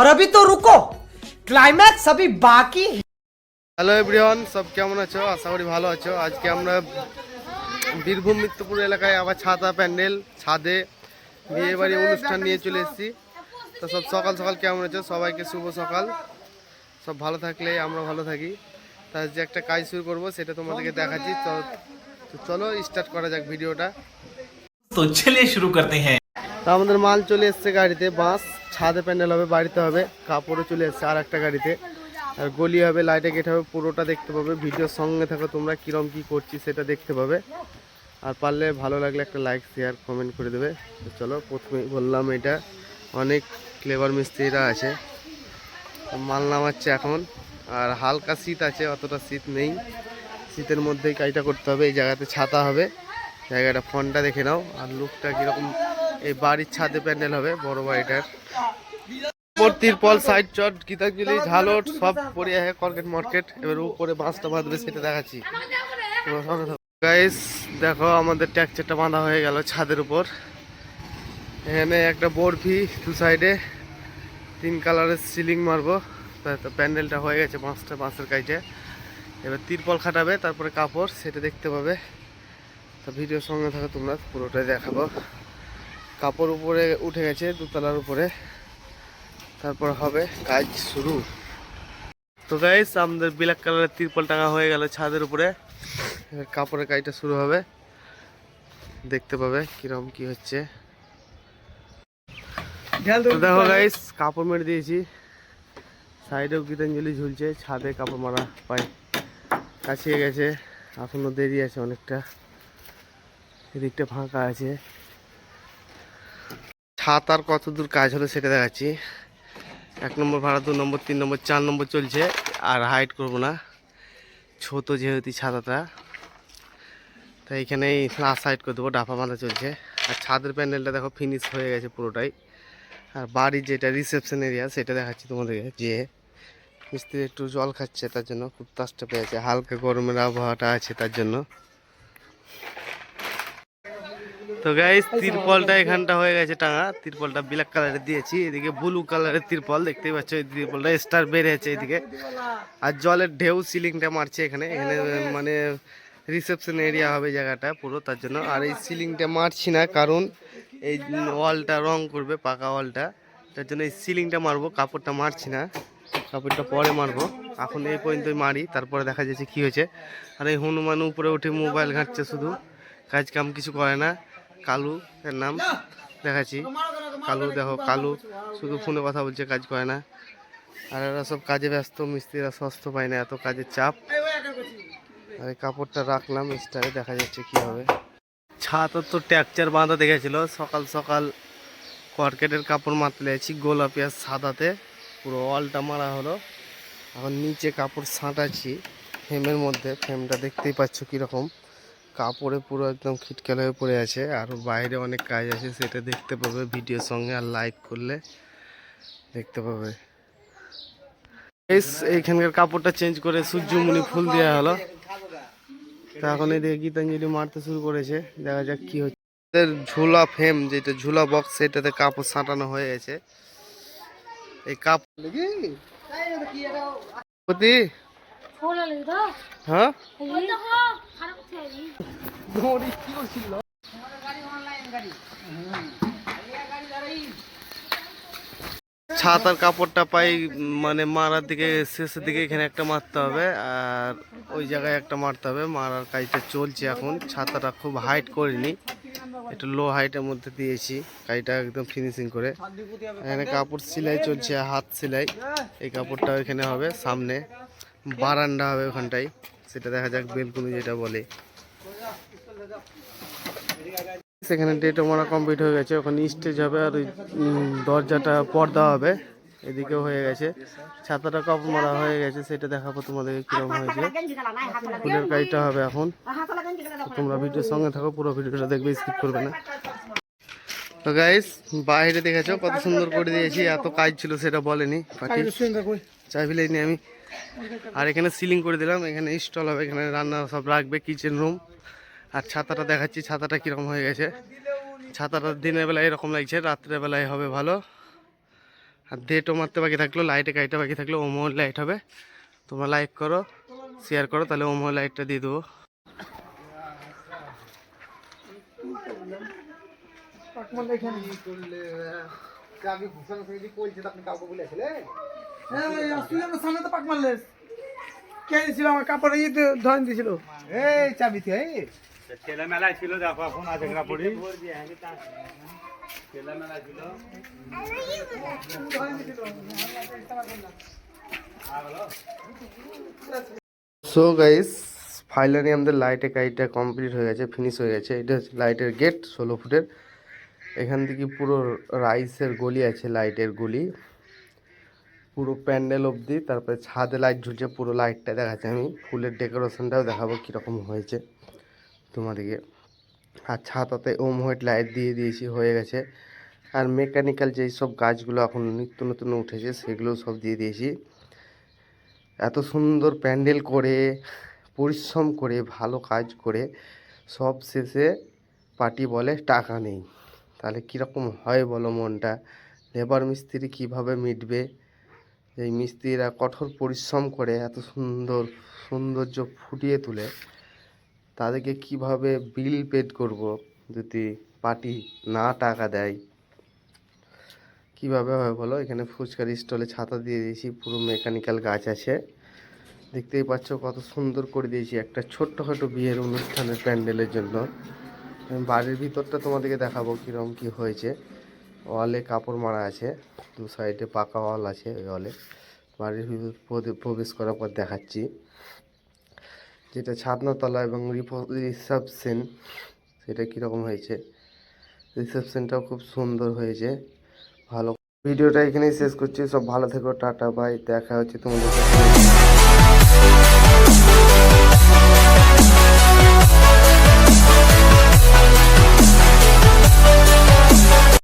और अभी तो रुको क्लाइमैक्स अभी बाकी है হ্যালো এভরিওয়ান সব কেমন আছো আশা করি ভালো আছো আজকে আমরা বীরভূম মিত্রপুর এলাকায় আবার ছাতা প্যান্ডেল ছাদে বিয়ে বাড়ি অনুষ্ঠান নিয়ে চলে এসেছি তো সব সকাল সকাল কেমন আছো সবাইকে শুভ সকাল সব ভালো থাকলে আমরা ভালো থাকি তার যে একটা কাজ শুরু করব সেটা তোমাদেরকে দেখাচ্ছি তো তো চলো স্টার্ট করা যাক ভিডিওটা तो चलिए शुरू करते हैं তো আমাদের মাল চলে এসছে গাড়িতে বাঁশ ছাদে প্যান্ডেল হবে, বাড়িতে হবে কাপড়ও চলে এসছে আর একটা গাড়িতে। আর গলি হবে লাইটে গেট হবে, পুরোটা দেখতে পাবে। ভিডিওর সঙ্গে থাকো তোমরা, কীরম কী করছি সেটা দেখতে পাবে। আর পারলে ভালো লাগলে একটা লাইক শেয়ার কমেন্ট করে দেবে। চলো প্রথমে বললাম এটা, অনেক ক্লেভার মিস্ত্রিরা আছে। মাল নামাচ্ছে এখন, আর হালকা শীত আছে, অতটা শীত নেই। শীতের মধ্যেই কাজটা করতে হবে, এই জায়গাতে ছাতা হবে। জায়গাটা ফোনটা দেখে নাও, আর লুকটা কীরকম এই বাড়ির ছাদে প্যান্ডেল হবে, বড় বাড়িটার। তিরপল সাইড চট গীতাঞ্জলি, ঝালট, সব পরে আছে কর্কেট মার্কেট। এবার উপরে বাঁশটা বাঁধবে, সেটা দেখাচ্ছি। গাইস দেখো, আমাদের ট্যাকচারটা বাঁধা হয়ে গেল ছাদের উপর। এখানে একটা বরফি দু সাইডে তিন কালারের সিলিং মারবো। প্যান্ডেলটা হয়ে গেছে বাঁশটা, বাঁশের কাইটে। এবার তিরপল খাটাবে, তারপরে কাপড়, সেটা দেখতে পাবে। তা ভিডিওর সঙ্গে থাকো, তোমরা, পুরোটাই দেখাবো। কাপড় উপরে উঠে গেছে দুতলার উপরে। তারপর হবে কাজ শুরু। তো গাইস আমাদের ব্ল্যাক কালারের তিরপল টাঙা হয়ে গেল ছাদের উপরে। কাপড়ের কাজটা শুরু হবে। দেখতে পাবে কীরকম কি হচ্ছে। দেখো গাইস কাপড় মেরে দিয়েছি। সাইডেও গীতাঞ্জলি ঝুলছে ছাদে কাপড় মারা পাই কাছিয়ে গেছে। এখনও দেরি আছে অনেকটা। এদিকটা ফাঁকা আছে। ছাত আর কত দূর কাজ হলো সেটা দেখাচ্ছি। এক নম্বর ভাড়া, দু নম্বর, তিন নম্বর, চার নম্বর চলছে, আর হাইট করব না। ছোট যেহেতু ছাতাটা, তাই এখানেই লাস্ট সাইড করে দেবো, ডাফা বাঁধা চলছে। আর ছাদের প্যান্ডেলটা দেখো ফিনিশ হয়ে গেছে পুরোটাই। আর বাড়ির যেটা রিসেপশন এরিয়া সেটা দেখাচ্ছি তোমাদেরকে, যে মিস্ত্রি একটু জল খাচ্ছে, তার জন্য খুব তাসটা পেয়েছে। হালকা গরমের আবহাওয়াটা আছে তার জন্য। তো গাইস তিরপলটা এখানটা হয়ে গেছে টাঙা তিরপলটা ব্ল্যাক কালারের দিয়েছি। এদিকে ব্লু কালারের তিরপল দেখতেই পাচ্ছ এই তিরপলটা স্টার বেড়েছে এদিকে। আর জলের ঢেউ সিলিংটা মারছে এখানে। এখানে মানে রিসেপশন এরিয়া হবে জায়গাটা পুরো তার জন্য। আর এই সিলিংটা মারছি না কারণ এই ওয়ালটা রং করবে পাকা ওয়ালটা তার জন্য এই সিলিংটা মারবো কাপড়টা মারছি না। কাপড়টা পরে মারবো। এখন এই পর্যন্তই মারি তারপরে দেখা যাচ্ছে কি হয়েছে। আর এই হনুমান উপরে উঠে মোবাইল ঘাঁটছে শুধু। কাজ কাম কিছু করে না। কালু এর নাম দেখাচ্ছি। কালু দেখো কালু শুধু ফোনে কথা বলছে কাজ করে না। আর এরা সব কাজে ব্যস্ত মিস্ত্রিরা সস্ত পায় না এত কাজের চাপ। আর এই কাপড়টা রাখলাম স্টারে দেখা যাচ্ছে কি হবে। ছাতা তো ট্যাকচার বাঁধা দেখেছিল সকাল সকাল কর্কেটের কাপড় মারতে লেগেছি গোলাপি আর সাদাতে। পুরো অলটা মারা হলো। এখন নিচে কাপড় ছাঁটাচ্ছি ফ্রেমের মধ্যে ফ্রেমটা দেখতেই পাচ্ছ কীরকম। কাপড়ে পুরো একদম খিটকেল হয়ে পড়ে আছে আর বাইরে অনেক কাজ আছে সেটা দেখতে পাবে ভিডিওর সঙ্গে আর লাইক করলে দেখতে পাবে। এইখানকার কাপড়টা চেঞ্জ করে সূর্যমুনি ফুল দেওয়া হলো। তা এখন এদিকে গীতাঞ্জলি মারতে শুরু করেছে দেখা যাক কি হচ্ছে। ঝুলা ফ্রেম যেটা ঝুলা বক্স সেটাতে কাপড় সাঁটানো হয়ে গেছে। এই কাপড় হ্যাঁ? ছাতার কাপড়টা পাই মানে মারার দিকে শেষের দিকে এখানে একটা মারতে হবে আর ওই জায়গায় একটা মারতে হবে। মারার কাজটা চলছে এখন। ছাতাটা খুব হাইট করিনি একটু লো হাইটের মধ্যে দিয়েছি। কাজটা একদম ফিনিশিং করে। এখানে কাপড় সেলাই চলছে হাত সেলাই। এই কাপড়টা এখানে হবে সামনে। বারান্দা হবে ওখানটায়। সেটা দেখা যাক, বেলকুনি যেটা বলে। সেখানে ডেটও মারা কমপ্লিট হয়ে গেছে। ওখানে স্টেজ হবে আর ওই দরজাটা, পর্দা হবে। এদিকেও হয়ে গেছে। ছাতাটা কাপড় মারা হয়ে গেছে। সেটা দেখাবো তোমাদের কীরকম হয়েছে। ফুলের কাজটা হবে এখন। তোমরা ভিডিওর সঙ্গে থাকো, পুরো ভিডিওটা দেখবে স্কিপ করবে না। তো গাইস বাইরে দেখেছ কত সুন্দর করে দিয়েছি। এত কাজ ছিল, সেটা বলেনি। চাই ফেলেনি আমি। আর এখানে সিলিং করে দিলাম, এখানে স্টল হবে, এখানে রান্না সব রাখবে কিচেন রুম আর ছাতাটা দেখাচ্ছি, ছাতাটা কীরকম হয়ে গেছে। ছাতাটা দিনের বেলায় এরকম লাগছে, রাত্রের বেলায় হবে ভালো। আর ডেটও মারতে বাকি থাকল লাইটে কাইটে বাকি থাকল, ওমো লাইট হবে। তোমরা লাইক করো শেয়ার করো, তাহলে ওমো লাইটটা দিয়ে দেবো। হ্যাঁ ওই আসলে আমার সামনে তো পাক মারলে কে দিছিল? আমার কাপড় ধরেন দিছিল। এই চাবি থেকে এই। ছেলেমেলায় ছিল দেখো এখন আছে পড়ি সো গাইস ফাইনালি আমাদের লাইটের কাজটা কমপ্লিট হয়ে গেছে ফিনিশ হয়ে গেছে। এটা হচ্ছে লাইটের গেট ষোলো ফুটের। এখান থেকে পুরো রাইসের গলি আছে লাইটের গলি। পুরো প্যান্ডেল অবধি, তারপরে ছাদে লাইট ঝুলছে, পুরো লাইটটা দেখাচ্ছে। আমি ফুলের ডেকোরেশনটাও দেখাবো কীরকম হয়েছে তোমাদেরকে। আর ছাতাতে ওম হোয়াইট লাইট দিয়ে দিয়েছি, হয়ে গেছে। আর মেকানিক্যাল যেই সব গাছগুলো এখন নিত্য নতুন উঠেছে সেগুলো সব দিয়ে দিয়েছি। এত সুন্দর প্যান্ডেল করে, পরিশ্রম করে, ভালো কাজ করে, সব শেষে পার্টি বলে টাকা নেই। তাহলে কীরকম হয় বলো মনটা? লেবার মিস্ত্রি কীভাবে মিটবে? এই মিস্ত্রিরা কঠোর পরিশ্রম করে এত সুন্দর সৌন্দর্য ফুটিয়ে তুলে, তাদেরকে কীভাবে বিল পেড করব যদি পার্টি না টাকা দেয়? কীভাবে হয় বলো? এখানে ফুচকার স্টলে ছাতা দিয়ে দিয়েছি, পুরো মেকানিক্যাল গাছ আছে। দেখতেই পাচ্ছ কত সুন্দর করে দিয়েছি একটা ছোট্টখাটো বিয়ের অনুষ্ঠানের প্যান্ডেলের জন্য। বাড়ির ভিতরটা তোমাদেরকে দেখাবো কীরকম কী হয়েছে। ওয়ালে কাপড় মারা আছে। দু সাইডে পাকা ওয়াল আছে ওই ওয়ালে। বাড়ির ভিতরে প্রবেশ করার পর দেখাচ্ছি। যেটা ছাদনাতলা এবং রিসেপশন, সেটা কীরকম হয়েছে? রিসেপশনটাও খুব সুন্দর হয়েছে। ভালো। ভিডিওটা এখানেই শেষ করছি। সব ভালো থেকো, টাটা, বাই। দেখা হচ্ছে তোমাদের